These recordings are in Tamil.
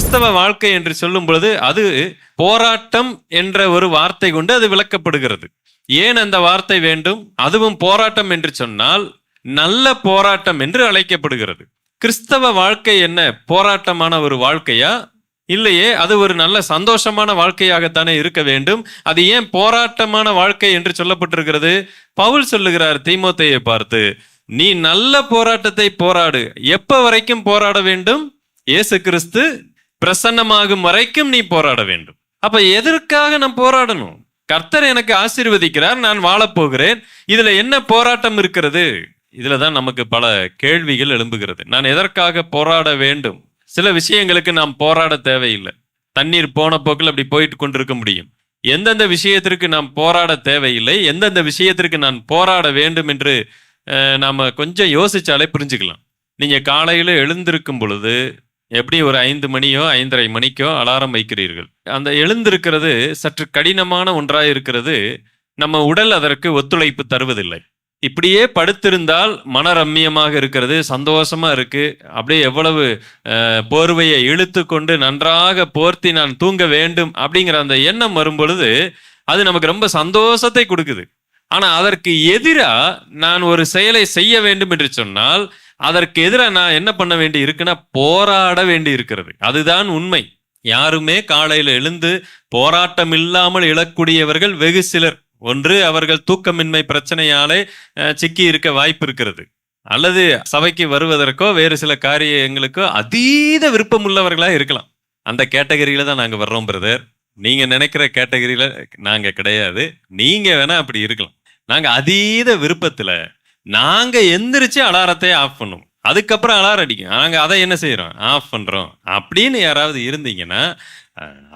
கிறிஸ்தவ வாழ்க்கை என்று சொல்லும் பொழுது அது போராட்டம் என்ற ஒரு வார்த்தை கொண்டு அது விளக்கப்படுகிறது. ஏன் அந்த வார்த்தை வேண்டும்? அதுவும் போராட்டம் என்று சொன்னால் நல்ல போராட்டம் என்று அழைக்கப்படுகிறது. கிறிஸ்தவ வாழ்க்கை என்ன? போராட்டமான ஒரு வாழ்க்கையா? இல்லையே அது ஒரு நல்ல சந்தோஷமான வாழ்க்கையாகத்தானே இருக்க வேண்டும். அது ஏன் போராட்டமான வாழ்க்கை என்று சொல்லப்பட்டிருக்கிறது? பவுல் சொல்லுகிறார் தீமோத்தையை பார்த்து நீ நல்ல போராட்டத்தை போராடு. எப்ப வரைக்கும் போராட வேண்டும்? இயேசு கிறிஸ்து பிரசன்னமாகும் வரைக்கும் நீ போராட வேண்டும். அப்ப எதற்காக நான் போராடணும்? கர்த்தர் எனக்கு ஆசீர்வதிக்கிறார் நான் வாழப் போகிறேன். இதுல என்ன போராட்டம் இருக்கிறது? இதுல தான் நமக்கு பல கேள்விகள் எழும்புகிறது. நான் எதற்காக போராட வேண்டும்? சில விஷயங்களுக்கு நாம் போராட தேவையில்லை. தண்ணீர் போன போக்கில் அப்படி போயிட்டு கொண்டிருக்க முடியும். எந்தெந்த விஷயத்திற்கு நாம் போராட தேவையில்லை எந்தெந்த விஷயத்திற்கு நான் போராட வேண்டும் என்று நாம் நாம கொஞ்சம் யோசிச்சாலே புரிஞ்சுக்கலாம். நீங்க காலையில எழுந்திருக்கும் பொழுது எப்படி ஒரு ஐந்து மணியோ ஐந்தரை மணிக்கோ அலாரம் வைக்கிறீர்கள்? அந்த எழுந்திருக்கிறது சற்று கடினமான ஒன்றாக இருக்கிறது நம்ம உடல் அதற்கு ஒத்துழைப்பு தருவதில்லை. இப்படியே படுத்திருந்தால் மன ரம்மியமாக இருக்கிறது சந்தோஷமா இருக்கு. அப்படியே எவ்வளவு போர்வையை இழுத்து கொண்டு நன்றாக போர்த்தி நான் தூங்க வேண்டும் அப்படிங்கிற அந்த எண்ணம் வரும் பொழுது அது நமக்கு ரொம்ப சந்தோஷத்தை கொடுக்குது. ஆனா அதற்கு எதிராக நான் ஒரு செயலை செய்ய வேண்டும் என்று சொன்னால் அதற்கு எதிராக நான் என்ன பண்ண வேண்டி இருக்குன்னா போராட வேண்டி இருக்கிறது. அதுதான் உண்மை. யாருமே காலையில் எழுந்து போராட்டம் இல்லாமல் இழக்கூடியவர்கள் வெகு சிலர். ஒன்று அவர்கள் தூக்கமின்மை பிரச்சனையாலே சிக்கி இருக்க வாய்ப்பு இருக்கிறது. அல்லது சபைக்கு வருவதற்கோ வேறு சில காரியங்களுக்கோ அதீத விருப்பம் உள்ளவர்களாக இருக்கலாம். அந்த கேட்டகரியில தான் நாங்கள் வர்றோம் பிரதர் நீங்க நினைக்கிற கேட்டகரியில நாங்கள் கிடையாது. நீங்க வேணா அப்படி இருக்கலாம். நாங்கள் அதீத விருப்பத்தில் நாங்கள் எந்திரிச்சு அலாரத்தை ஆஃப் பண்ணும் அதுக்கப்புறம் அலாரம் அடிக்கும். நாங்கள் அதை என்ன செய்கிறோம் ஆஃப் பண்ணுறோம் அப்படின்னு யாராவது இருந்தீங்கன்னா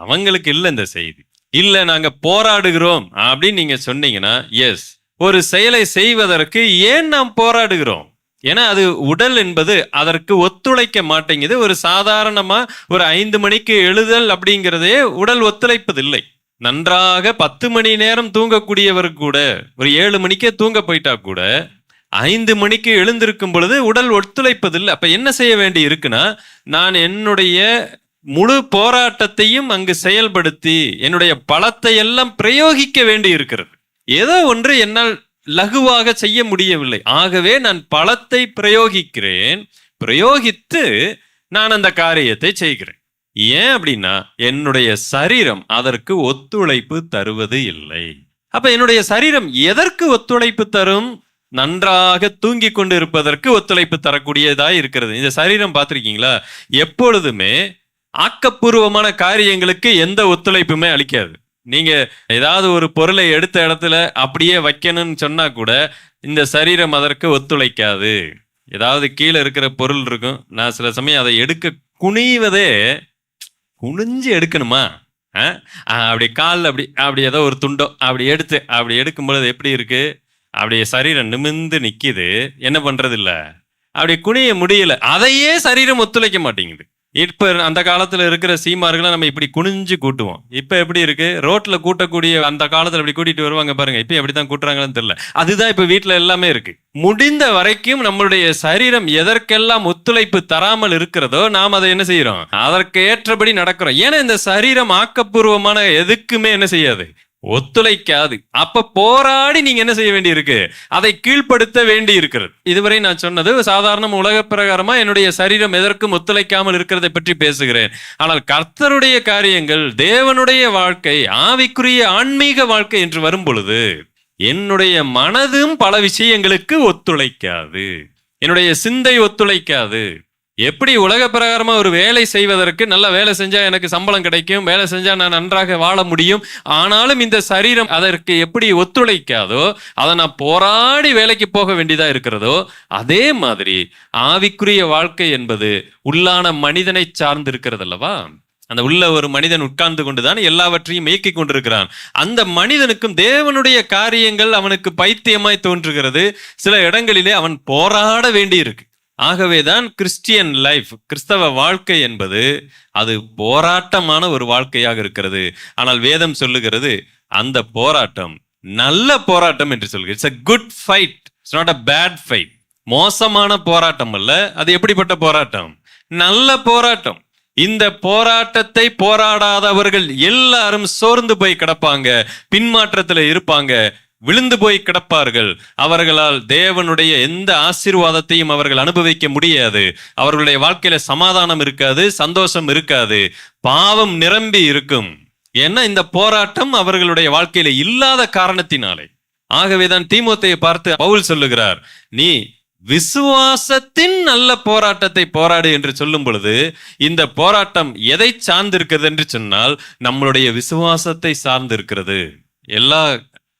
அவங்களுக்கு இல்லை இந்த செய்தி. இல்லை நாங்கள் போராடுகிறோம் அப்படின்னு நீங்கள் சொன்னீங்கன்னா எஸ் ஒரு செயலை செய்வதற்கு ஏன் நாம் போராடுகிறோம்? ஏன்னா அது உடல் என்பது அதற்கு ஒத்துழைக்க மாட்டேங்குது. ஒரு சாதாரணமாக ஒரு ஐந்து மணிக்கு எழுதல் அப்படிங்கிறதே உடல் ஒத்துழைப்பதில்லை. நன்றாக பத்து மணி நேரம் தூங்கக்கூடியவர் கூட ஒரு ஏழு மணிக்கே தூங்க போயிட்டா கூட ஐந்து மணிக்கு எழுந்திருக்கும் பொழுது உடல் ஒத்துழைப்பதில்லை. அப்ப என்ன செய்ய வேண்டி இருக்குன்னா நான் என்னுடைய முழு போராட்டத்தையும் அங்கு செயல்படுத்தி என்னுடைய பலத்தை எல்லாம் பிரயோகிக்க வேண்டி இருக்கிறது. ஏதோ ஒன்று என்னால் லகுவாக செய்ய முடியவில்லை. ஆகவே நான் பலத்தை பிரயோகிக்கிறேன். பிரயோகித்து நான் அந்த காரியத்தை செய்கிறேன். ஏன் அப்படின்னா என்னுடைய சரீரம் அதற்கு ஒத்துழைப்பு தருவது இல்லை. அப்ப என்னுடைய சரீரம் எதற்கு ஒத்துழைப்பு தரும்? நன்றாக தூங்கி கொண்டு இருப்பதற்கு ஒத்துழைப்பு தரக்கூடியதாக இருக்கிறது. இந்த சரீரம் பார்த்துருக்கீங்களா? எப்பொழுதுமே ஆக்கப்பூர்வமான காரியங்களுக்கு எந்த ஒத்துழைப்புமே அளிக்காது. நீங்க ஏதாவது ஒரு பொருளை எடுத்த இடத்துல அப்படியே வைக்கணும்னு சொன்னா கூட இந்த சரீரம் அதற்கு ஒத்துழைக்காது. ஏதாவது கீழே இருக்கிற பொருள் இருக்கும். நான் சில சமயம் அதை எடுக்க குனிவதே குனிஞ்சு எடுக்கணுமா? ஆ? அப்படி காலில் அப்படி அப்படி ஏதோ ஒரு துண்டோ அப்படி எடுத்து அப்படி எடுக்கும் பொழுது எப்படி இருக்குது அப்படியே சரீரம் நிமிர்ந்து நிற்கிது என்ன பண்ணுறது இல்லை அப்படி குனிய முடியல. அதையே சரீரம் ஒத்துழைக்க மாட்டேங்குது. இப்போ அந்த காலத்தில் இருக்கிற சீமார்களை நம்ம இப்படி குனிஞ்சு கூட்டுவோம். இப்போ எப்படி இருக்கு? ரோட்டில் கூட்டக்கூடிய அந்த காலத்தில் இப்படி கூட்டிட்டு வருவாங்க பாருங்க. எப்படி தான் கூட்டுறாங்கன்னு தெரியல. அதுதான் இப்போ வீட்டில் எல்லாமே இருக்கு. முடிந்த வரைக்கும் நம்மளுடைய சரீரம் எதற்கெல்லாம் ஒத்துழைப்பு தராமல் இருக்கிறதோ நாம் அதை என்ன செய்யறோம்? அதற்கு ஏற்றபடி நடக்கிறோம். ஏன்னா இந்த சரீரம் ஆக்கப்பூர்வமான எதுக்குமே என்ன செய்யாது? ஒத்துழைக்காது. அப்ப போராடி நீங்க என்ன செய்ய வேண்டி இருக்கு அதை கீழ்ப்படுத்த வேண்டி இருக்கிறது இதுவரை நான் சொன்னது சாதாரண உலக பிரகாரமா என்னுடைய சரீரம் எதற்கும் ஒத்துழைக்காமல் இருக்கிறதை பற்றி பேசுகிறேன். ஆனால் கர்த்தருடைய காரியங்கள் தேவனுடைய வாழ்க்கை ஆவிக்குரிய ஆன்மீக வாழ்க்கை என்று வரும் பொழுது என்னுடைய மனதும் பல விஷயங்களுக்கு ஒத்துழைக்காது. என்னுடைய சிந்தை ஒத்துழைக்காது. எப்படி உலக பிரகாரமா ஒரு வேலை செய்வதற்கு நல்ல வேலை செஞ்சா எனக்கு சம்பளம் கிடைக்கும் வேலை செஞ்சா நான் நன்றாக வாழ முடியும் ஆனாலும் இந்த சரீரம் அதற்கு எப்படி ஒத்துழைக்காதோ அதை நான் போராடி வேலைக்கு போக வேண்டியதா இருக்கிறதோ அதே மாதிரி ஆவிக்குரிய வாழ்க்கை என்பது உள்ளான மனிதனை சார்ந்து இருக்கிறது அல்லவா அந்த உள்ள ஒரு மனிதன் உட்கார்ந்து கொண்டுதான் எல்லாவற்றையும் இயக்கி கொண்டிருக்கிறான். அந்த மனிதனுக்கும் தேவனுடைய காரியங்கள் அவனுக்கு பைத்தியமாய் தோன்றுகிறது. சில இடங்களிலே அவன் போராட வேண்டியிருக்கு. ஆகவேதான் கிறிஸ்டியன் லைஃப் கிறிஸ்தவ வாழ்க்கை என்பது அது போராட்டமான ஒரு வாழ்க்கையாக இருக்கிறது. ஆனால் வேதம் சொல்லுகிறது அந்த போராட்டம் நல்ல போராட்டம் என்று சொல்கிறது it's a good fight it's not a bad fight மோசமான போராட்டம் அல்ல. அது எப்படிப்பட்ட போராட்டம்? நல்ல போராட்டம். இந்த போராட்டத்தை போராடாதவர்கள் எல்லாரும் சோர்ந்து போய் கிடப்பாங்க பின்மாற்றத்தில் இருப்பாங்க. விழுந்து போய் கிடப்பார்கள். அவர்களால் தேவனுடைய எந்த ஆசீர்வாதத்தையும் அவர்கள் அனுபவிக்க முடியாது. அவர்களுடைய வாழ்க்கையில சமாதானம் இருக்காது சந்தோஷம் இருக்காது. பாவம் நிரம்பி இருக்கும். ஏன்னா இந்த போராட்டம் அவர்களுடைய வாழ்க்கையில இல்லாத காரணத்தினாலே. ஆகவேதான் தீமோத்தையை பார்த்து பவுல் சொல்லுகிறார் நீ விசுவாசத்தின் நல்ல போராட்டத்தை போராடு என்று சொல்லும் பொழுது இந்த போராட்டம் எதை சார்ந்திருக்கிறது என்று சொன்னால் நம்மளுடைய விசுவாசத்தை சார்ந்திருக்கிறது. எல்லா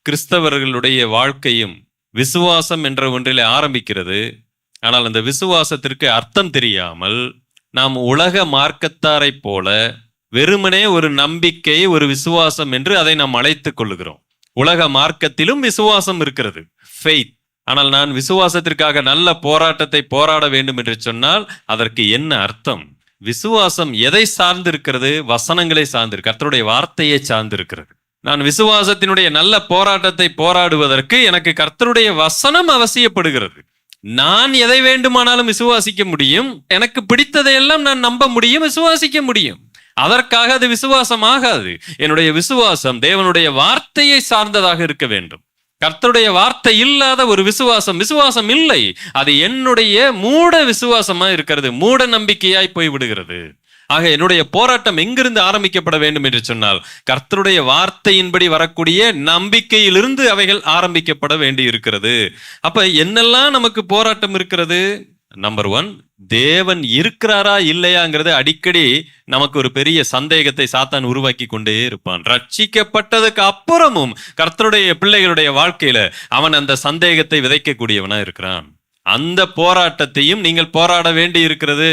கிறிஸ்தவர்களுடைய வாழ்க்கையும் விசுவாசம் என்ற ஒன்றிலே ஆரம்பிக்கிறது. ஆனால் அந்த விசுவாசத்திற்கு அர்த்தம் தெரியாமல் நாம் உலக மார்க்கத்தாரை போல வெறுமனே ஒரு நம்பிக்கை ஒரு விசுவாசம் என்று அதை நாம் அழைத்துக் கொள்ளுகிறோம். உலக மார்க்கத்திலும் விசுவாசம் இருக்கிறது. ஃபெய்த் ஆனால் நான் விசுவாசத்திற்காக நல்ல போராட்டத்தை போராட வேண்டும் என்று சொன்னால் அதற்கு என்ன அர்த்தம்? விசுவாசம் எதை சார்ந்திருக்கிறது? வசனங்களை சார்ந்திருக்கு கர்த்தருடைய வார்த்தையை சார்ந்திருக்கிறது. நான் விசுவாசத்தினுடைய நல்ல போராட்டத்தை போராடுவதற்கு எனக்கு கர்த்தருடைய வசனம் அவசியப்படுகிறது. நான் எதை வேண்டுமானாலும் விசுவாசிக்க முடியும். எனக்கு பிடித்ததையெல்லாம் நான் நம்ப முடியும் விசுவாசிக்க முடியும். அதற்காக அது விசுவாசம் ஆகாது என்னுடைய விசுவாசம் தேவனுடைய வார்த்தையை சார்ந்ததாக இருக்க வேண்டும். கர்த்தருடைய வார்த்தை இல்லாத ஒரு விசுவாசம் விசுவாசம் இல்லை. அது என்னுடைய மூட விசுவாசமா இருக்கிறது மூட நம்பிக்கையாய் போய் விடுகிறது ஆக என்னுடைய போராட்டம் எங்கிருந்து ஆரம்பிக்கப்பட வேண்டும் என்று சொன்னால் கர்த்தருடைய வார்த்தையின்படி வரக்கூடிய நம்பிக்கையிலிருந்து அவைகள் ஆரம்பிக்கப்பட வேண்டி இருக்கிறது அப்ப என்னெல்லாம் நமக்கு போராட்டம் இருக்கிறது? நம்பர் ஒன் தேவன் இருக்கிறாரா இல்லையாங்கிறது அடிக்கடி நமக்கு ஒரு பெரிய சந்தேகத்தை சாத்தான் உருவாக்கி கொண்டே இருப்பான். ரட்சிக்கப்பட்டதுக்கு அப்புறமும் கர்த்தருடைய பிள்ளைகளுடைய வாழ்க்கையில அவன் அந்த சந்தேகத்தை விதைக்கக்கூடியவனா இருக்கிறான். அந்த போராட்டத்தையும் நீங்கள் போராட வேண்டி இருக்கிறது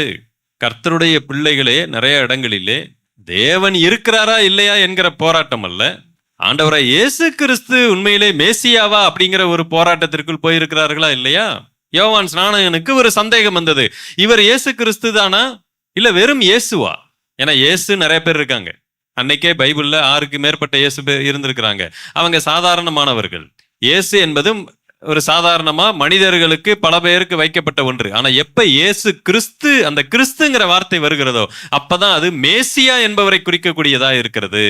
கர்த்தருடைய பிள்ளைகளே நிறைய இடங்களிலே தேவன் இருக்கிறாரா இல்லையா என்கிற போராட்டம் அல்ல. ஆண்டவராய் இயேசு கிறிஸ்து உண்மையிலே மேசியாவா அப்படிங்கிற ஒரு போராட்டத்திற்குள் போயிருக்கிறார்களா இல்லையா? யோவான் ஸ்நானகனுக்கு ஒரு சந்தேகம் வந்தது. இவர் இயேசு கிறிஸ்து தானா? இல்ல வெறும் இயேசுவா? ஏன்னா இயேசு நிறைய பேர் இருக்காங்க. அன்னைக்கே பைபிள்ல ஆறுக்கு மேற்பட்ட இயேசு பேர் இருந்திருக்கிறாங்க. அவங்க சாதாரணமானவர்கள். இயேசு என்பதும் ஒரு சாதாரணமா மனிதர்களுக்கு பல பேருக்கு வைக்கப்பட்ட ஒன்று. ஆனா எப்ப இயேசு கிறிஸ்து அந்த கிறிஸ்துங்கிற வார்த்தை வருகிறதோ அப்பதான் அது மேசியா என்பவரை குறிக்கக்கூடியதா இருக்கிறது.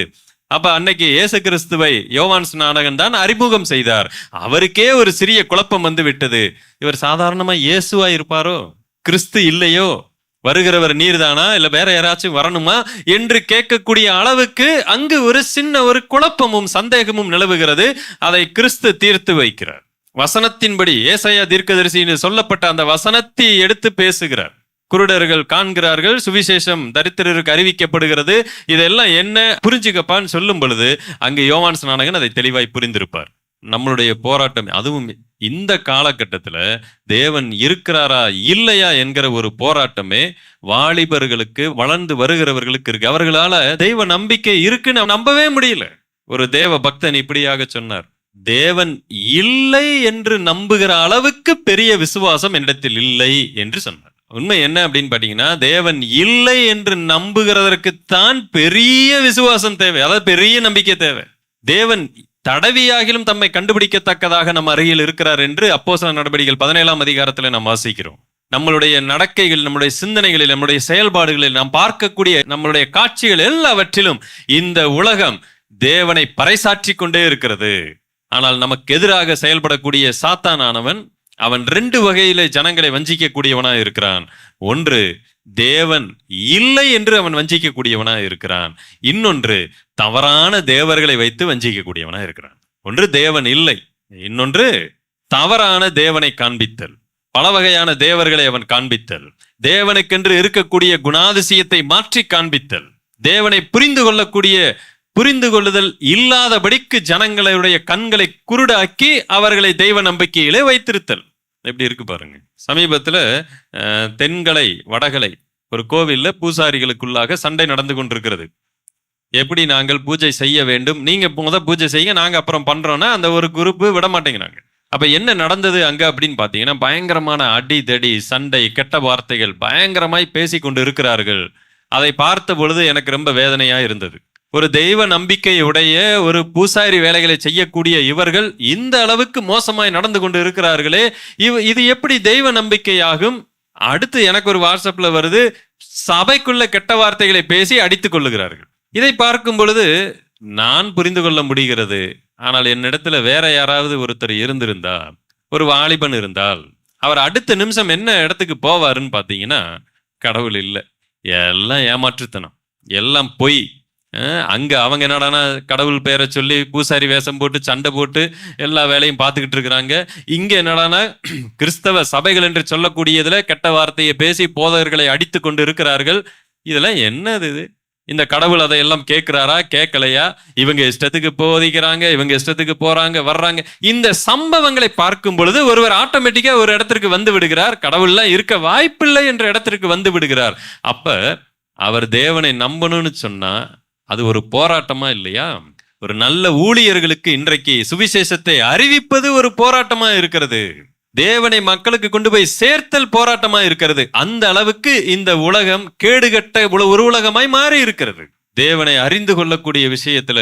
அப்ப அன்னைக்கு இயேசு கிறிஸ்துவை யோவான் ஸ்நானகன் தான் அறிமுகம் செய்தார். அவருக்கே ஒரு சிறிய குழப்பம் வந்து விட்டது. இவர் சாதாரணமா இயேசுவா இருப்பாரோ? கிறிஸ்து இல்லையோ? வருகிறவர் நீர்தானா? இல்ல வேற யாராச்சும் வரணுமா? என்று கேட்கக்கூடிய அளவுக்கு அங்கு ஒரு சின்ன ஒரு குழப்பமும் சந்தேகமும் நிலவுகிறது. அதை கிறிஸ்து தீர்த்து வைக்கிறார். வசனத்தின்படி ஏசாயா தீர்க்கதரிசி என்று சொல்லப்பட்ட அந்த வசனத்தை எடுத்து பேசுகிறார். குருடர்கள் காண்கிறார்கள் சுவிசேஷம் தரித்திரருக்கு அறிவிக்கப்படுகிறது. இதெல்லாம் என்ன? புரிஞ்சுக்கப்பான்னு சொல்லும் பொழுது அங்கு யோவான் ஸ்நானகன் அதை தெளிவாய் புரிந்திருப்பார். நம்மளுடைய போராட்டம் அதுவும் இந்த காலகட்டத்தில் தேவன் இருக்கிறாரா இல்லையா என்கிற ஒரு போராட்டமே வாலிபர்களுக்கு வளர்ந்து வருகிறவர்களுக்கு இருக்கு. அவர்களால தெய்வ நம்பிக்கை இருக்குன்னு நம்பவே முடியல. ஒரு தேவ பக்தன் இப்படியாக சொன்னார். தேவன் இல்லை என்று நம்புகிற அளவுக்கு பெரிய விசுவாசம் என்னிடத்தில் இல்லை என்று சொன்னார். உண்மை என்ன அப்படின்னு பாத்தீங்கன்னா தேவன் இல்லை என்று நம்புகிறதற்குத்தான் பெரிய விசுவாசம் தேவை. அதாவது பெரிய நம்பிக்கை தேவை. தேவன் தடவியாகிலும் தம்மை கண்டுபிடிக்கத்தக்கதாக நம்ம அருகில் இருக்கிறார் என்று அப்போஸ்தலர் நடவடிக்கைகள் பதினேழாம் அதிகாரத்தில் நாம் வாசிக்கிறோம். நம்மளுடைய நடக்கைகள் நம்முடைய சிந்தனைகளில் நம்முடைய செயல்பாடுகளில் நாம் பார்க்கக்கூடிய நம்மளுடைய காட்சிகள் எல்லாவற்றிலும் இந்த உலகம் தேவனை பறைசாற்றி கொண்டே இருக்கிறது. ஆனால் நமக்கு எதிராக செயல்படக்கூடிய சாத்தானானவன் அவன் ரெண்டு வகையில ஜனங்களை வஞ்சிக்கக்கூடியவனாக இருக்கிறான். ஒன்று தேவன் இல்லை என்று அவன் வஞ்சிக்கக்கூடியவனாக இருக்கிறான். இன்னொன்று தவறான தேவர்களை வைத்து வஞ்சிக்கக்கூடியவனாக இருக்கிறான். ஒன்று தேவன் இல்லை. இன்னொன்று தவறான தேவனை காண்பித்தல். பல வகையான தேவர்களை அவன் காண்பித்தல். தேவனுக்கென்று இருக்கக்கூடிய குணாதிசயத்தை மாற்றி காண்பித்தல். தேவனை புரிந்து கொள்ளக்கூடிய புரிந்து கொள்ளுதல் இல்லாதபடிக்கு ஜனங்களுடைய கண்களை குருடாக்கி அவர்களை தெய்வ நம்பிக்கையிலே வைத்திருத்தல். எப்படி இருக்கு பாருங்க. சமீபத்தில் தென்கலை வடகலை ஒரு கோவிலில் பூசாரிகளுக்குள்ளாக சண்டை நடந்து கொண்டிருக்கிறது. எப்படி நாங்கள் பூஜை செய்ய வேண்டும்? நீங்க முத பூஜை செய்ய நாங்க அப்புறம் பண்றோம்னா அந்த ஒரு குரூப்பு விட மாட்டேங்கிறாங்க. அப்ப என்ன நடந்தது அங்க அப்படின்னு பாத்தீங்கன்னா பயங்கரமான அடி தடி சண்டை கெட்ட வார்த்தைகள் பயங்கரமாய் பேசி கொண்டு இருக்கிறார்கள். அதை பார்த்த பொழுது எனக்கு ரொம்ப வேதனையா இருந்தது. ஒரு தெய்வ நம்பிக்கை உடைய ஒரு பூசாரி வேலைகளை செய்யக்கூடிய இவர்கள் இந்த அளவுக்கு மோசமாய் நடந்து கொண்டு இருக்கிறார்களே. இவ இது எப்படி தெய்வ நம்பிக்கையாகும்? அடுத்து எனக்கு ஒரு வாட்ஸ்அப்ல வருது. சபைக்குள்ள கெட்ட வார்த்தைகளை பேசி அடித்துக் கொள்ளுகிறார்கள். இதை பார்க்கும் பொழுது நான் புரிந்து கொள்ள முடிகிறது. ஆனால் என்னிடத்துல வேற யாராவது ஒருத்தர் இருந்திருந்தா ஒரு வாலிபன் இருந்தால் அவர் அடுத்த நிமிஷம் என்ன இடத்துக்கு போவாருன்னு பார்த்தீங்கன்னா கடவுள் இல்லை. எல்லாம் ஏமாற்றுத்தனம். எல்லாம் பொய். அங்க அவங்க என்னடானா கடவுள் பெயரை சொல்லி பூசாரி வேஷம் போட்டு சண்டை போட்டு எல்லா வேலையும் பார்த்துக்கிட்டு இருக்கிறாங்க. இங்க என்னடானா கிறிஸ்தவ சபைகள் என்று சொல்லக்கூடியதுல கெட்ட வார்த்தையை பேசி போதகர்களை அடித்து கொண்டு இருக்கிறார்கள். இதெல்லாம் என்னது இது? இந்த கடவுள் அதையெல்லாம் கேட்கிறாரா? கேட்கலையா? இவங்க இஷ்டத்துக்கு போதிக்கிறாங்க இவங்க இஷ்டத்துக்கு போறாங்க வர்றாங்க. இந்த சம்பவங்களை பார்க்கும் பொழுது ஒருவர் ஆட்டோமேட்டிக்கா ஒரு இடத்திற்கு வந்து விடுகிறார். கடவுள்லாம் இருக்க வாய்ப்பில்லை என்ற இடத்திற்கு வந்து விடுகிறார். அப்ப அவர் தேவனை நம்பணும்னு சொன்னா அது ஒரு போராட்டமா இல்லையா? ஒரு நல்ல ஊழியர்களுக்கு இன்றைக்கு சுவிசேஷத்தை அறிவிப்பது ஒரு போராட்டமா இருக்கிறது. தேவனை மக்களுக்கு கொண்டு போய் சேர்த்தல் போராட்டமா இருக்கிறது. அந்த அளவுக்கு இந்த உலகம் கேடுகட்ட ஒரு உலகமாய் மாறி இருக்கிறது. தேவனை அறிந்து கொள்ளக்கூடிய விஷயத்துல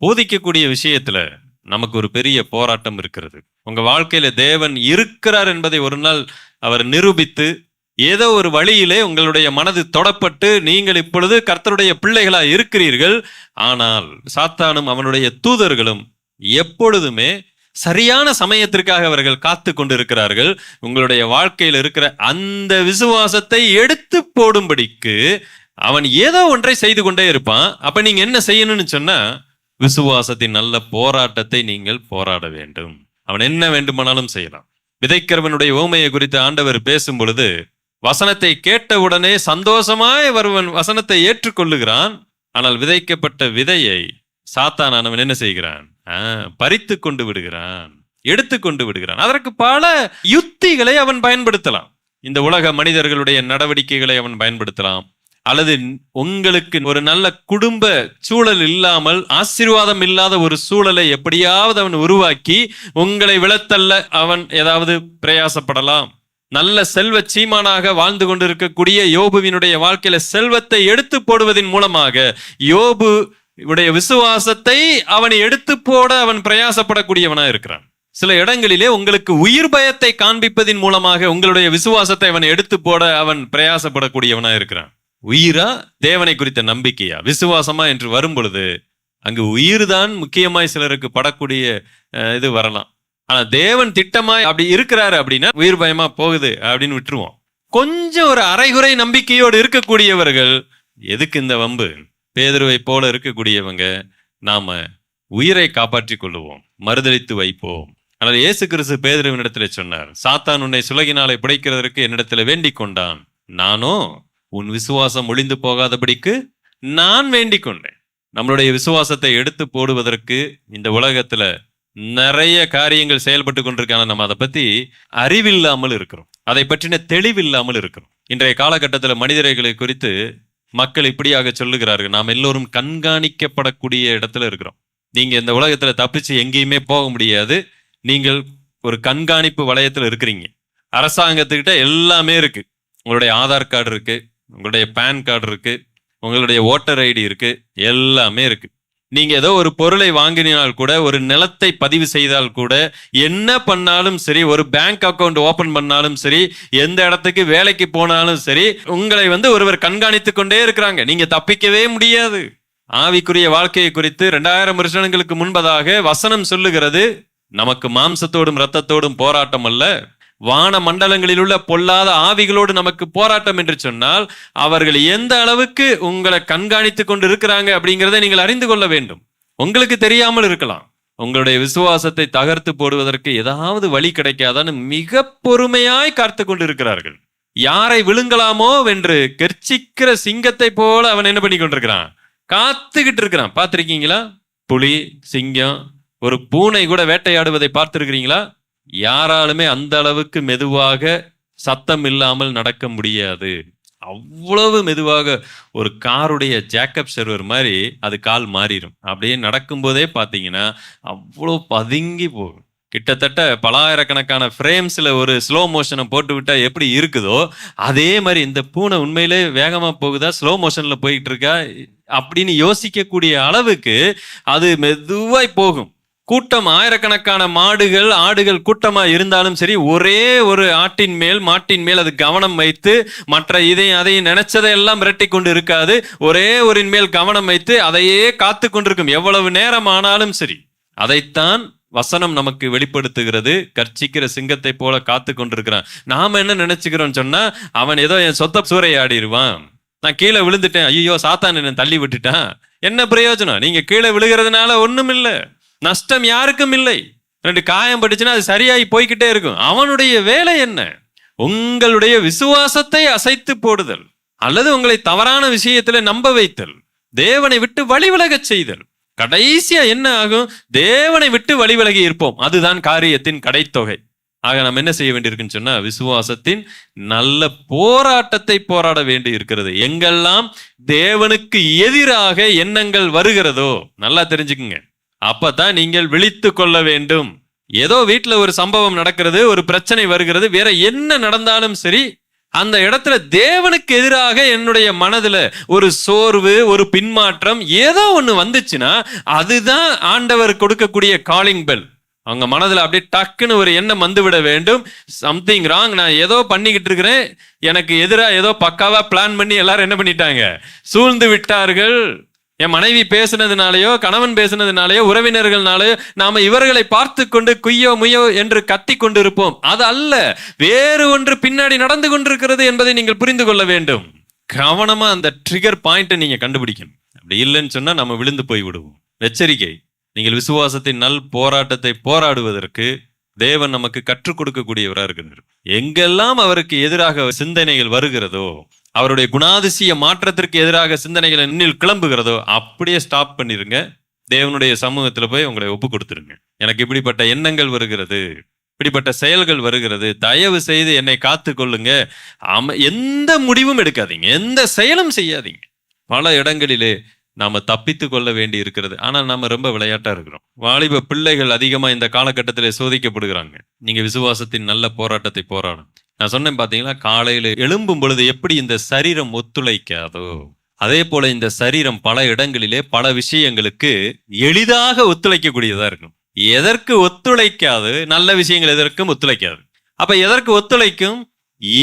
போதிக்கக்கூடிய விஷயத்துல நமக்கு ஒரு பெரிய போராட்டம் இருக்கிறது. உங்க வாழ்க்கையில தேவன் இருக்கிறார் என்பதை ஒரு நாள் அவர் நிரூபித்து ஏதோ ஒரு வழியிலே உங்களுடைய மனது தொடப்பட்டு நீங்கள் இப்பொழுது கர்த்தருடைய பிள்ளைகளாக இருக்கிறீர்கள். ஆனால் சாத்தானும் அவனுடைய தூதர்களும் எப்பொழுதுமே சரியான சமயத்திற்காக அவர்கள் காத்து கொண்டிருக்கிறார்கள். உங்களுடைய வாழ்க்கையில் இருக்கிற அந்த விசுவாசத்தை எடுத்து போடும்படிக்கு அவன் ஏதோ ஒன்றை செய்து கொண்டே இருப்பான். அப்ப நீங்க என்ன செய்யணும்னு சொன்னா விசுவாசத்தின் நல்ல போராட்டத்தை நீங்கள் போராட வேண்டும். அவன் என்ன வேண்டுமானாலும் செய்யலாம். விதைக்கிறவனுடைய ஓமையை குறித்து ஆண்டவர் பேசும் பொழுது வசனத்தை கேட்டவுடனே சந்தோஷமாய் வருவன் வசனத்தை ஏற்றுக்கொள்ளுகிறான். ஆனால் விதைக்கப்பட்ட விதையை சாத்தானவன் என்ன செய்கிறான்? பறித்து கொண்டு விடுகிறான். எடுத்து கொண்டு விடுகிறான். அதற்கு பல யுத்திகளை அவன் பயன்படுத்தலாம். இந்த உலக மனிதர்களுடைய நடவடிக்கைகளை அவன் பயன்படுத்தலாம். அல்லது உங்களுக்கு ஒரு நல்ல குடும்ப சூழல் இல்லாமல் ஆசீர்வாதம் இல்லாத ஒரு சூழலை எப்படியாவது அவன் உருவாக்கி உங்களை விழத்தள்ள அவன் ஏதாவது பிரயாசப்படலாம். நல்ல செல்வ சீமானாக வாழ்ந்து கொண்டிருக்கக்கூடிய யோபுவினுடைய வாழ்க்கையில செல்வத்தை எடுத்து போடுவதன் மூலமாக யோபு உடைய விசுவாசத்தை அவனை எடுத்து போட அவன் பிரயாசப்படக்கூடியவனா இருக்கிறான். சில இடங்களிலே உங்களுக்கு உயிர் பயத்தை காண்பிப்பதின் மூலமாக உங்களுடைய விசுவாசத்தை அவன் எடுத்து போட அவன் பிரயாசப்படக்கூடியவனா இருக்கிறான். உயிரா? தேவனை குறித்த நம்பிக்கையா? விசுவாசமா? என்று வரும் பொழுது அங்கு உயிர்தான் முக்கியமாய் சிலருக்கு படக்கூடிய இது வரலாம். ஆனா தேவன் திட்டமா அப்படி இருக்கிறாரு அப்படின்னா உயிர் பயமா போகுது அப்படின்னு விட்டுருவோம். கொஞ்சம் ஒரு அரைகுறை நம்பிக்கையோடு இருக்கக்கூடியவர்கள் எதுக்கு இந்த வம்பு? பேதுருவை போல இருக்கக்கூடியவங்க நாம உயிரை காப்பாற்றிக் கொள்ளுவோம் மறுதளித்து வைப்போம். ஆனால் இயேசு கிறிஸ்து பேதுருவினிடத்துல சொன்னார் சாத்தான் உன்னை சுலகினாலை பிடைக்கிறதற்கு என்னிடத்துல வேண்டிக் கொண்டான். நானோ உன் விசுவாசம் ஒளிந்து போகாதபடிக்கு நான் வேண்டிக் கொண்டேன். நம்மளுடைய விசுவாசத்தை எடுத்து போடுவதற்கு இந்த உலகத்துல நிறைய காரியங்கள் செயல்பட்டு கொண்டிருக்கான நம்ம அதை பத்தி அறிவில்லாமல் இருக்கிறோம். அதை பற்றின தெளிவில்லாமல் இருக்கிறோம். இன்றைய காலகட்டத்தில் மனிதர்களை குறித்து மக்கள் இப்படியாக சொல்லுகிறார்கள். நாம் எல்லோரும் கண்காணிக்கப்படக்கூடிய இடத்துல இருக்கிறோம். நீங்க இந்த உலகத்துல தப்பிச்சு எங்கேயுமே போக முடியாது. நீங்கள் ஒரு கண்காணிப்பு வளையத்தில் இருக்கிறீங்க. அரசாங்கத்துக்கிட்ட எல்லாமே இருக்கு. உங்களுடைய ஆதார் கார்டு இருக்கு. உங்களுடைய பேன் கார்டு இருக்கு. உங்களுடைய ஓட்டர் ஐடி இருக்கு. எல்லாமே இருக்கு. நீங்க ஏதோ ஒரு பொருளை வாங்கினால் கூட ஒரு நிலத்தை பதிவு செய்தால் கூட என்ன பண்ணாலும் சரி ஒரு பேங்க் அக்கவுண்ட் ஓபன் பண்ணாலும் சரி எந்த இடத்துக்கு வேலைக்கு போனாலும் சரி உங்களை வந்து ஒருவர் கண்காணித்து கொண்டே இருக்கிறாங்க. நீங்க தப்பிக்கவே முடியாது. ஆவிக்குரிய வாழ்க்கையை குறித்து ரெண்டாயிரம் வருஷங்களுக்கு முன்பதாக வசனம் சொல்லுகிறது. நமக்கு மாம்சத்தோடும் ரத்தத்தோடும் போராட்டம் அல்ல. வான மண்டலங்களில் உள்ள பொல்லாத ஆவிகளோடு நமக்கு போராட்டம் என்று சொன்னால் அவர்கள் எந்த அளவுக்கு உங்களை கண்காணித்து கொண்டு இருக்கிறாங்க அப்படிங்கிறத நீங்கள் அறிந்து கொள்ள வேண்டும். உங்களுக்கு தெரியாமல் இருக்கலாம். உங்களுடைய விசுவாசத்தை தகர்த்து போடுவதற்கு ஏதாவது வழி கிடைக்காதான்னு மிக பொறுமையாய் காத்து கொண்டிருக்கிறார்கள். யாரை விழுங்கலாமோ வென்று கெர்ச்சிக்கிற சிங்கத்தை போல அவன் என்ன பண்ணி கொண்டிருக்கிறான்? காத்துக்கிட்டு இருக்கிறான். பார்த்துருக்கீங்களா? புலி சிங்கம் ஒரு பூனை கூட வேட்டையாடுவதை பார்த்துருக்கிறீங்களா? யாராலுமே அந்த அளவுக்கு மெதுவாக சத்தம் இல்லாமல் நடக்க முடியாது. அவ்வளவு மெதுவாக ஒரு காருடைய ஜேக்கப் சர்வர் மாதிரி அது கால் மாறிடும் அப்படியே நடக்கும்போதே பார்த்தீங்கன்னா அவ்வளோ பதுங்கி போகும். கிட்டத்தட்ட பலாயிரக்கணக்கான ஃப்ரேம்ஸில் ஒரு ஸ்லோ மோஷனை போட்டு விட்டால் எப்படி இருக்குதோ அதே மாதிரி இந்த பூனை உண்மையிலே வேகமாக போகுதா ஸ்லோ மோஷனில் போயிட்டு இருக்கா அப்படின்னு யோசிக்கக்கூடிய அளவுக்கு அது மெதுவாய் போகும். கூட்டம் ஆயிரக்கணக்கான மாடுகள் ஆடுகள் கூட்டமா இருந்தாலும் சரி ஒரே ஒரு ஆட்டின் மேல் மாட்டின் மேல் அது கவனம் வைத்து மற்ற இதையும் அதையும் நினைச்சதையெல்லாம் மிரட்டி கொண்டு இருக்காது. ஒரே ஒரு மேல் கவனம் வைத்து அதையே காத்து கொண்டிருக்கும். எவ்வளவு நேரம் ஆனாலும் சரி அதைத்தான் வசனம் நமக்கு வெளிப்படுத்துகிறது. கர்ச்சிக்கிற சிங்கத்தை போல காத்து கொண்டிருக்கிறான். நாம என்ன நினைச்சுக்கிறோம் சொன்னா அவன் ஏதோ என் சொத்த சூறையாடிடுவான் நான் கீழே விழுந்துட்டேன். ஐயோ சாத்தான் என்ன தள்ளி விட்டுட்டான். என்ன பிரயோஜனம்? நீங்க கீழே விழுகிறதுனால ஒண்ணும் இல்லை நஷ்டம் யாருக்கும் இல்லை. ரெண்டு காயம் பட்டுச்சுன்னா அது சரியாகி போய்கிட்டே இருக்கும். அவனுடைய வேலை என்ன? உங்களுடைய விசுவாசத்தை அசைத்து போடுதல். அல்லது உங்களை தவறான விஷயத்துல நம்ப வைத்தல். தேவனை விட்டு வழிவிலகச் செய்தல். கடைசியா என்ன ஆகும்? தேவனை விட்டு வழிவிலகி இருப்போம். அதுதான் காரியத்தின் கடைத்தொகை. ஆக நாம் என்ன செய்ய வேண்டியிருக்குன்னு சொன்னா விசுவாசத்தின் நல்ல போராட்டத்தை போராட வேண்டி இருக்கிறது. எங்கெல்லாம் தேவனுக்கு எதிராக எண்ணங்கள் வருகிறதோ நல்லா தெரிஞ்சுக்குங்க. அப்பதான் நீங்கள் விழித்து கொள்ள வேண்டும். ஏதோ வீட்டில் ஒரு சம்பவம் நடக்கிறது ஒரு பிரச்சனை வருகிறது வேற என்ன நடந்தாலும் சரி அந்த இடத்துல தேவனுக்கு எதிராக என்னுடைய மனதுல ஒரு சோர்வு ஒரு பின்மாற்றம் ஏதோ ஒன்று வந்துச்சுன்னா அதுதான் ஆண்டவர் கொடுக்கக்கூடிய காலிங் பெல் அவங்க மனதில் அப்படியே டக்குன்னு ஒரு எண்ணம் வந்துவிட வேண்டும். சம்திங் ராங் நான் ஏதோ பண்ணிக்கிட்டு இருக்கிறேன். எனக்கு எதிராக ஏதோ பக்காவாக பிளான் பண்ணி எல்லாரும் என்ன பண்ணிட்டாங்க? சூழ்ந்து விட்டார்கள். என் மனைவி பேசினதுனாலேயோ கணவன் பேசுனதுனாலயோ உறவினர்கள்னாலயோ நாம இவர்களை பார்த்து கொண்டு குய்யோ முய்யோ என்று கத்தி கொண்டிருப்போம். அது அல்ல. வேறு ஒன்று பின்னாடி நடந்து கொண்டிருக்கிறது என்பதை நீங்கள் புரிந்து கொள்ள வேண்டும். கவனமா அந்த ட்ரிகர் பாயிண்ட்டை நீங்க கண்டுபிடிக்கணும். அப்படி இல்லைன்னு சொன்னா நம்ம விழுந்து போய் விடுவோம் எச்சரிக்கை. நீங்கள் விசுவாசத்தின் நல் போராட்டத்தை போராடுவதற்கு தேவன் நமக்கு கற்றுக் கொடுக்கக்கூடியவராக இருக்கிறார் எங்கெல்லாம் அவருக்கு எதிராக சிந்தனைகள் வருகிறதோ அவருடைய குணாதிசய மாற்றத்திற்கு எதிராக சிந்தனைகள் இன்னில் கிளம்புகிறதோ அப்படியே ஸ்டாப் பண்ணிருங்க. தேவனுடைய சமூகத்தில் போய் உங்களை ஒப்பு கொடுத்துருங்க. எனக்கு இப்படிப்பட்ட எண்ணங்கள் வருகிறது இப்படிப்பட்ட செயல்கள் வருகிறது தயவு செய்து என்னை காத்து கொள்ளுங்க. அம எந்த முடிவும் எடுக்காதீங்க. எந்த செயலும் செய்யாதீங்க. பல இடங்களிலே நாம் தப்பித்து கொள்ள வேண்டி இருக்கிறது. ஆனால் நாம் ரொம்ப விளையாட்டாக இருக்கிறோம். வாலிப பிள்ளைகள் அதிகமாக இந்த காலகட்டத்தில் சோதிக்கப்படுகிறாங்க. நீங்கள் விசுவாசத்தின் நல்ல போராட்டத்தை போராடும் நான் சொன்னேன் பார்த்தீங்கன்னா காலையில் எழும்பும் பொழுது எப்படி இந்த சரீரம் ஒத்துழைக்காதோ அதே போல இந்த சரீரம் பல இடங்களிலே பல விஷயங்களுக்கு எளிதாக ஒத்துழைக்கக்கூடியதாக இருக்கும். எதற்கு ஒத்துழைக்காது? நல்ல விஷயங்கள் எதற்கும் ஒத்துழைக்காது. அப்ப எதற்கு ஒத்துழைக்கும்?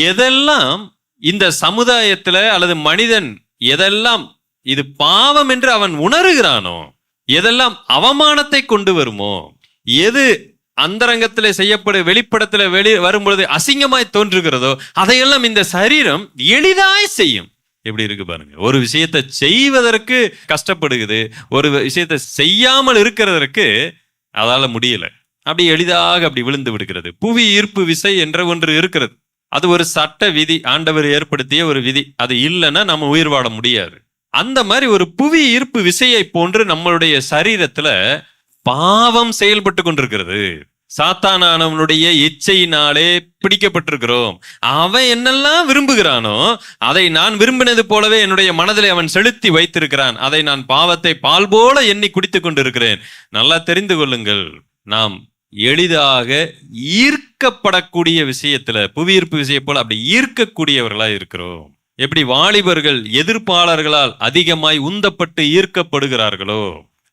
எதெல்லாம் இந்த சமுதாயத்துல அல்லது மனிதன் எதெல்லாம் இது பாவம் என்று அவன் உணர்கிறானோ? எதெல்லாம் அவமானத்தை கொண்டு வருமோ? எது அந்தரங்கத்தில் செய்யப்படும் வெளிப்படத்தில் வெளி வரும்பொழுது அசிங்கமாய் தோன்றுகிறதோ அதையெல்லாம் இந்த சரீரம் எளிதாய் செய்யும். எப்படி இருக்கு பாருங்க. ஒரு விஷயத்தை செய்வதற்கு கஷ்டப்படுகிறது ஒரு விஷயத்தை செய்யாமல் இருக்கிறதற்கு அதால முடியல. அப்படி எளிதாக அப்படி விழுந்து விடுகிறது. புவி ஈர்ப்பு விசை என்ற ஒன்று இருக்கிறது. அது ஒரு சட்ட விதி ஆண்டவர் ஏற்படுத்திய ஒரு விதி. அது இல்லைன்னா நம்ம உயிர் வாழ முடியாது. அந்த மாதிரி ஒரு புவி ஈர்ப்பு விசையை போன்று நம்மளுடைய சரீரத்துல பாவம் செயல்பட்டு கொண்டிருக்கிறது. சாத்தானானவனுடைய இச்சையினாலே பிடிக்கப்பட்டிருக்கிறோம். அவன் என்னெல்லாம் விரும்புகிறானோ அதை நான் விரும்பினது போலவே என்னுடைய மனதில் அவன் செலுத்தி வைத்திருக்கிறான். அதை நான் பாவத்தை பால் போல எண்ணி குடித்துக் கொண்டிருக்கிறேன். நல்லா தெரிந்து கொள்ளுங்கள். நாம் எளிதாக ஈர்க்கப்படக்கூடிய விஷயத்துல புவியீர்ப்பு விஷயம் போல அப்படி ஈர்க்கக்கூடியவர்களா இருக்கிறோம். எப்படி வாலிபர்கள் எதிர்ப்பாளர்களால் அதிகமாய் உந்தப்பட்டு ஈர்க்கப்படுகிறார்களோ?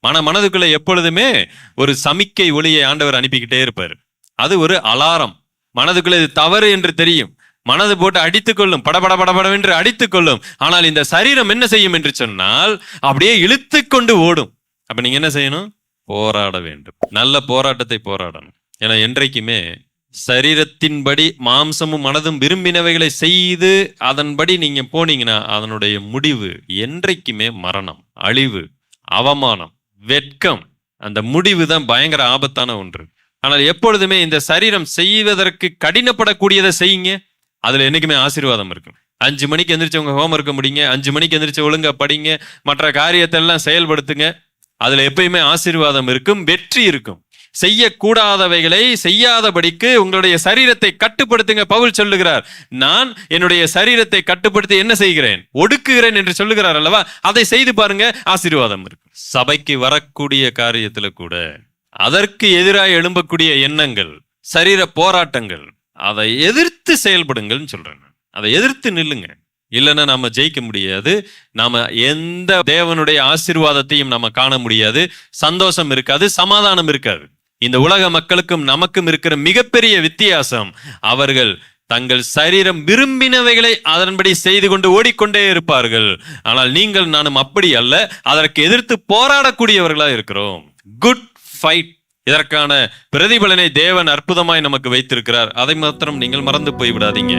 மன மனதுக்குள்ள எப்பொழுதுமே ஒரு சமிக்கை ஒளியை ஆண்டவர் அனுப்பிக்கிட்டே இருப்பார். அது ஒரு அலாரம். மனதுக்குள்ள இது தவறு என்று தெரியும். மனது போட்டு அடித்துக்கொள்ளும் படபட படபடவென்று அடித்துக்கொள்ளும் ஆனால் இந்த சரீரம் என்ன செய்யும் என்று சொன்னால் அப்படியே இழுத்து கொண்டு ஓடும். அப்ப நீங்க என்ன செய்யணும்? போராட வேண்டும். நல்ல போராட்டத்தை போராடணும். ஏன்னா என்றைக்குமே சரீரத்தின்படி மாம்சமும் மனதும் விரும்பினவைகளை செய்து அதன்படி நீங்க போனீங்கன்னா அதனுடைய முடிவு என்றைக்குமே மரணம் அழிவு அவமானம் வெட்கம் அந்த முடிவு தான் பயங்கர ஆபத்தான ஒன்று. ஆனால் எப்பொழுதுமே இந்த சரீரம் செய்வதற்கு கடினப்படக்கூடியதை செய்யுங்க. அதுல என்னைக்குமே ஆசீர்வாதம் இருக்கும். அஞ்சு மணிக்கு எந்திரிச்சு உங்க ஹோம் இருக்க முடியுங்க அஞ்சு மணிக்கு எந்திரிச்சு ஒழுங்கா படிங்க மற்ற காரியத்தை எல்லாம் செயல்படுத்துங்க. அதுல எப்பயுமே ஆசீர்வாதம் இருக்கும் வெற்றி இருக்கும். செய்யக்கூடாதவைகளை செய்யாதபடிக்கு உங்களுடைய சரீரத்தை கட்டுப்படுத்துங்க பவுல் சொல்லுகிறார். நான் என்னுடைய சரீரத்தை கட்டுப்படுத்தி என்ன செய்கிறேன்? ஒடுக்குகிறேன் என்று சொல்லுகிறார் அல்லவா? அதை செய்து பாருங்க ஆசீர்வாதம் இருக்கு. சபைக்கு வரக்கூடிய காரியத்துல கூட அதற்கு எதிராக எழும்பக்கூடிய எண்ணங்கள் சரீர போராட்டங்கள் அதை எதிர்த்து செயல்படுங்கள்னு சொல்றேன் நான். அதை எதிர்த்து நில்லுங்க. இல்லைன்னா நாம ஜெயிக்க முடியாது. நாம எந்த தேவனுடைய ஆசீர்வாதத்தையும் நம்ம காண முடியாது. சந்தோஷம் இருக்காது சமாதானம் இருக்காது. இந்த உலக மக்களுக்கும் நமக்கும் இருக்கிற மிகப்பெரிய வித்தியாசம் அவர்கள் தங்கள் சரீரம் விரும்பினவைகளை அதன்படி செய்து கொண்டு ஓடிக்கொண்டே இருப்பார்கள். ஆனால் நீங்கள் நானும் அப்படி அல்ல அதற்கு எதிர்த்து போராடக்கூடியவர்களா இருக்கிறோம். குட் ஃபைட் இதற்கான பிரதிபலனை தேவன் அற்புதமாய் நமக்கு வைத்திருக்கிறார். அதை மாத்திரம் நீங்கள் மறந்து போய்விடாதீங்க.